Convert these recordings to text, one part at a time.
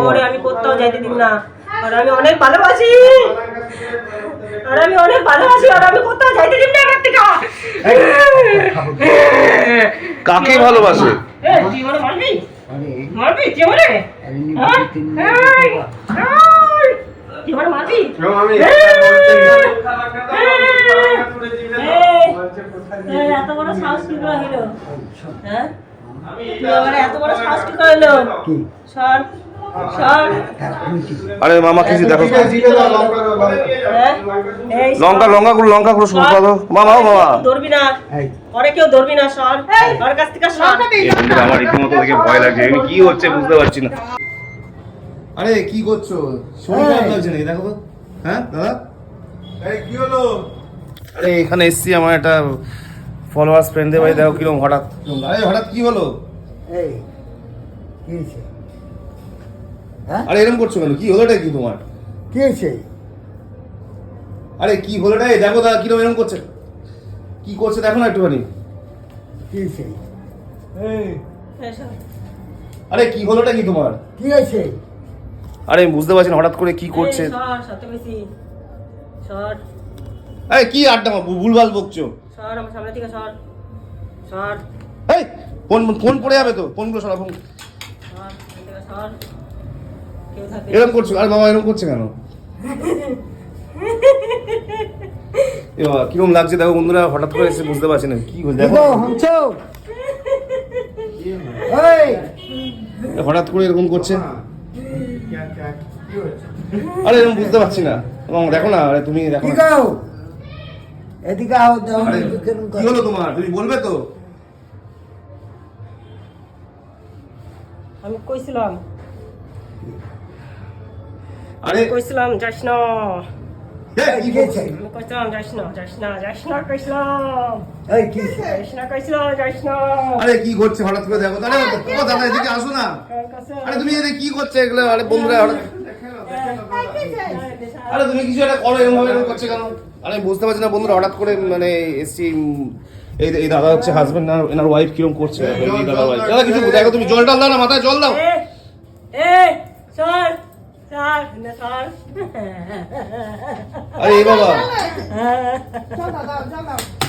ওরে আমি কোথাও যাইতে দিব না। আর আমি অনেক ভালোবাসি। আর আমি অনেক ভালোবাসি আর আমি কোথাও যাইতে দিব না আমার থেকে। কাকে ভালোবাসে? তুই মারবি? মারবি? তুই তুই মারবি? এত বড় সাহস কি করে হইল হ্যাঁ? এত বড় সাহস কি করে হইল সর আরে মামা কিছু দেখো। হ্যাঁ লঙ্কা লঙ্কা গুলো লঙ্কা গুলো শুরু করো মামা মামা। ধরবি না। পরে কেউ ধরবি না সর। ওর কাছ থেকে সর। আমার রীতিমতো দেখে ভয় লাগছে। আমি কি হচ্ছে বুঝতে পারছি না। আরে কি করছ? শরীর খারাপ লাগছে নাকি? দেখো তো। হ্যাঁ দাদা? এই কি হলো? আরে এখানে এসছি আমার একটা ফলোয়ার্স ফ্রেন্ডদের বাড়ি। দেখো কীরকম হঠাৎ। আরে হঠাৎ কি হলো? এই কি হয়েছে? হ্যাঁ আরে এরকম করছ কেন? কি হলোটা কি তোমার? কি হয়েছে আরে কি হলোটা এই দেখো দাদা কীরকম এরকম করছে। কি করছে দেখো না একটুখানি। কি সর। আরে কি হলোটা কি তোমার? কি হয়েছে আরে আমি বুঝতে পারছি না হঠাৎ করে কি করছে। আরে কি আড্ডা মা ভুলভাল বকছো। সর আমার সামনে থেকে সর। সর। এই ফোন ফোন পড়ে যাবে তো। ফোনগুলো সরা ফোন। সর। এরকম করছ? আর বাবা এরকম করছে কেন? এ বাবা কীরকম লাগছে? দেখো বন্ধুরা হঠাৎ করে এসে বুঝতে পারছি না কি দেখো। হঠাৎ করে এরকম করছে? আরে এরকম বুঝতে পারছি না। এবং দেখো না আরে তুমি দেখো। এদিকে আও। কি হলো তোমার? তুমি বলবে তো? আমি কইছিলাম। আরে কইছিলাম যাস না আরে কি করছে হঠাৎ করে? দেখো ও দাদা এদিকে আসো না। আরে তুমি এদিকে কি করছে এগুলো? আরে বন্ধুরা আরে তুমি কিছু একটা করো এরকম ভাবে এরকম করছে কেন? আরে বুঝতে পারছি না বন্ধুরা হঠাৎ করে মানে এসছি এই এই দাদা হচ্ছে হাজবেন্ড আর এনার ওয়াইফ কীরকম করছে? দাদা কিছু দেখো তুমি জল টল দাও না মাথায় জল দাও। এ,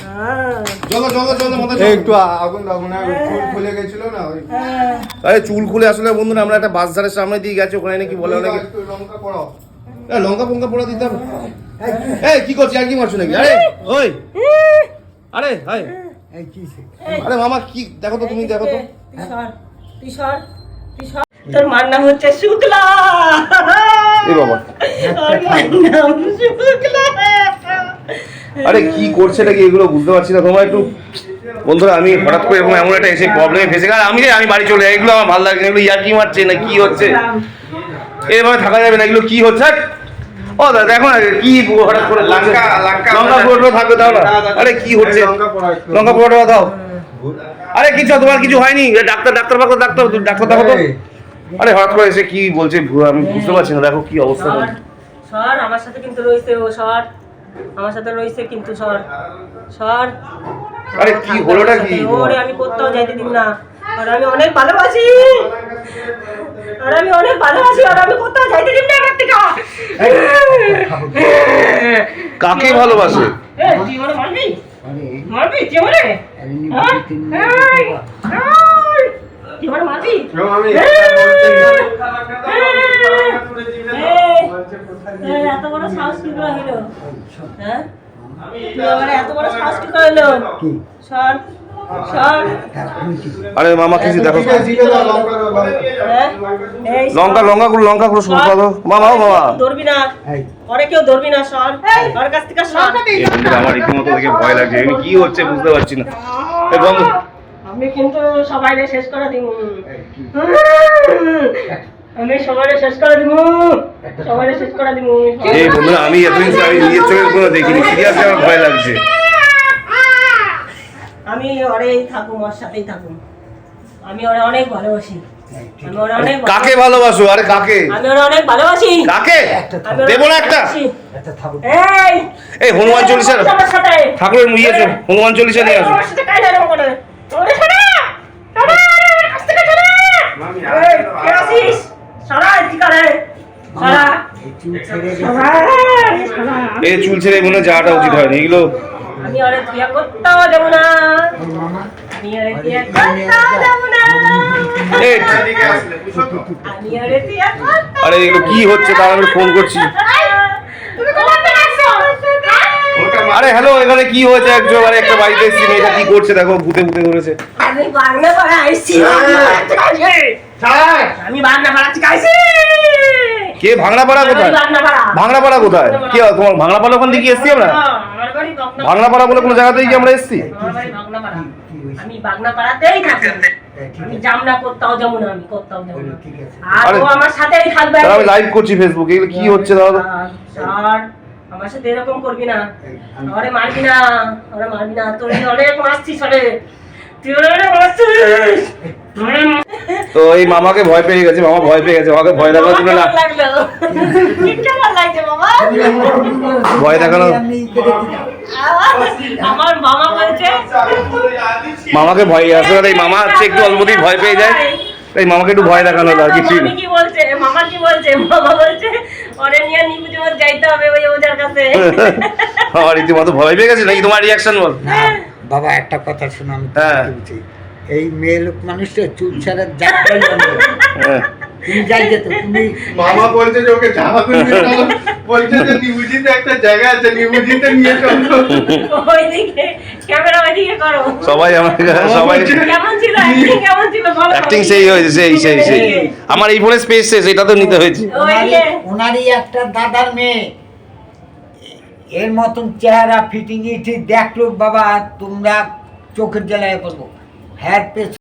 হ্যাঁ। একটু আগুন মানে খুলে গেছিল না হ্যাঁ। আরে চুল খুলে আসলে বন্ধুরা আমরা একটা বাস ধারের সামনে দিয়ে গেছি ওখানে নাকি বলে লঙ্কা পড়াও। লঙ্কা ফঙ্কা পোড়া দিতে হবে। এই কি এই কি করছিস? আর কি মারছো নাকি? আরে ওই। আরে হাই। কি আরে মামা কি দেখো তো তুমি দেখো তো। তুই সর, তুই সর, তুই সর। তোর মার নাম হচ্ছে শুক্লা। এ বাবা। তোর মার নাম শুক্লা। আরে কি করছে নাকি এগুলো বুঝতে পারছি না? তোমরা একটু বন্ধুরা আমি হঠাৎ করে এরকম এমন একটা এসে প্রবলেমে ফেসে গেল আমি আমি বাড়ি চলে যাই এগুলো আমার ভালো লাগছে না। এগুলো ইয়ার কি মারছে না কি হচ্ছে? এভাবে থাকা যাবে না। এগুলো কি হচ্ছে! ও দাদা দেখো না কি হঠাৎ করে লঙ্কা লঙ্কা পোড়াটা থাকবে দাও না। আরে কি হচ্ছে? লঙ্কা পোড়া পোড়াটা দাও। আরে কিছু তোমার কিছু হয়নি। ডাক্তার ডাক্তার ফাক্তার ডাক্তার ডাক্তার দেখো তো। আরে হঠাৎ করে এসে কি বলছে আমি বুঝতে পারছি না দেখো কি অবস্থা। সর, সর, আমার সাথে কিন্তু রয়েছে ও সর আমার সাথে রয়েছে কিন্তু সর সর আরে কি হলোটা কি? ওরে আমি কোথাও যাইতে দিব না। আর আমি অনেক ভালোবাসি। আর আমি অনেক ভালোবাসি আর আমি কোথাও যাইতে দিব না আমার থেকে। কাকে ভালোবাসে? এ, তুই আমারে মারবি? আরে মারবি তুই আমারে আরে নি হ্যাঁ? তিন এই, এই, আমারে মারবি? এত বড় সাহস কি করে হইল হ্যাঁ? এত বড় সাহস কি করে হইল সর সর। তার কমিটি আরে মামা কিছু দেখো? লঙ্কা লঙ্কা। হ্যাঁ লঙ্কা লঙ্কা গুলো লঙ্কা গুলো শুরু করো মামা মামা। ধরবি না। পরে কেউ ধরবি না সর। ওর কাছ থেকে সর। আমার রীতিমতো দেখে ভয় লাগছে। আমি কি হচ্ছে বুঝতে পারছি না। বন্ধু আমি কিন্তু সবাইরে শেষ করে দিব আমি সবাইরে শেষ করে দিব সবাইরে শেষ করে দিব এই বন্ধুরা আমি এতদিন আমি নিজের চোখে কোনো দেখিনি। সিরিয়াসলি আমার ভয় লাগছে? আমি ওরেই থাকুম ওর সাথেই থাকুম। আমি ওরে অনেক ভালোবাসি। আমি ওরে অনেক কাকে ভালোবাসো? আরে কাকে? আমি ওরে অনেক ভালোবাসি। কাকে? দেবো না একটা। থাকুক। এই! এই হনুমান চল্লিশা ঠাকুরের ইয়ে চল, হনুমান চল্লিশা নিয়ে আসো। এই চুল ছেড়ে মনে যাওয়াটা উচিত হয়নি এগুলো আমি আরে তুই করতেও যাব না। আমি আরে তুই করতেও যাব না। এই এদিকে আসলে বুঝছ তো? আমি আরে তুই করতেও আরে এগুলো কি হচ্ছে? তার আমি ফোন করছি তুমি কোথায় আছো ওটা মা- আরে হ্যালো এখানে কি হয়েছে? একজন আরে একটা বাড়িতে এসেছি মেয়েটা কি করছে? দেখো ভূতে ভূতে ধরেছে আমি বাংলা পাড়া আইছি আমি বাংলা পাড়া থেকে আইছি কে ভাঙড়াপাড়া কোথায়? ভাঙড়াপাড়া কোথায়? কি হয়, তোমার ভাঙড়াপাড়া ওখান থেকে এসছি আমরা? আমার বাড়ি ভাঙড়াপাড়া বলে কোনো জায়গা থেকে কি আমরা এসছি? আমি থাকি। আমি জামনা করতেও যাব না আমি যাব আর ও আমার সাথেই থাকবে। আমি লাইভ করছি ফেসবুকে এগুলো কি হচ্ছে দাদা? আমার সাথে এরকম করবি না। ওরে মারবি না ওরে মারবি না। তুই অনেক মারছিস তুই অনেক মারছিস তো এই মামাকে ভয় পেয়ে গেছে মামা ভয় পেয়ে গেছে মামাকে ভয় দেখানোর জন্য না। ভয় দেখানো- মামাকে ভয় আসবে এই মামা হচ্ছে একটু অল্পতেই ভয় পেয়ে যায়। এই মামাকে একটু ভয় দেখানো আর কি বলছে? মামা কি বলছে? মামা বলছে যাইতে হবে ওই ওজার কাছে। আমার রীতিমতো ভয় পেয়ে গেছে নাকি তোমার রিয়াকশন বল? না বাবা একটা কথা শোনো আমি হ্যাঁ। এই মেয়ে লোক মানুষটা চুপ ছাড়া যা তুমি মামা বলছে যে ওকে চলো। বলছে যে নিউজিতে একটা জায়গা আছে নিউজিতে নিয়ে চলো। ওইদিকে ক্যামেরা ওইদিকে করো। সবাই আমার সবাই কেমন ছিল অ্যাক্টিং কেমন ছিল? বলো অ্যাক্টিং সেই হয়েছে সেই সেই সেই। আমার এই ফোনে স্পেস শেষ এটা তো নিতে হয়েছে। ওনারই একটা দাদার মেয়ে। এর মতন চেহারা ফিটিং ঠিক। দেখল বাবা তোমরা চোখের জ্বালায় করব হ্যার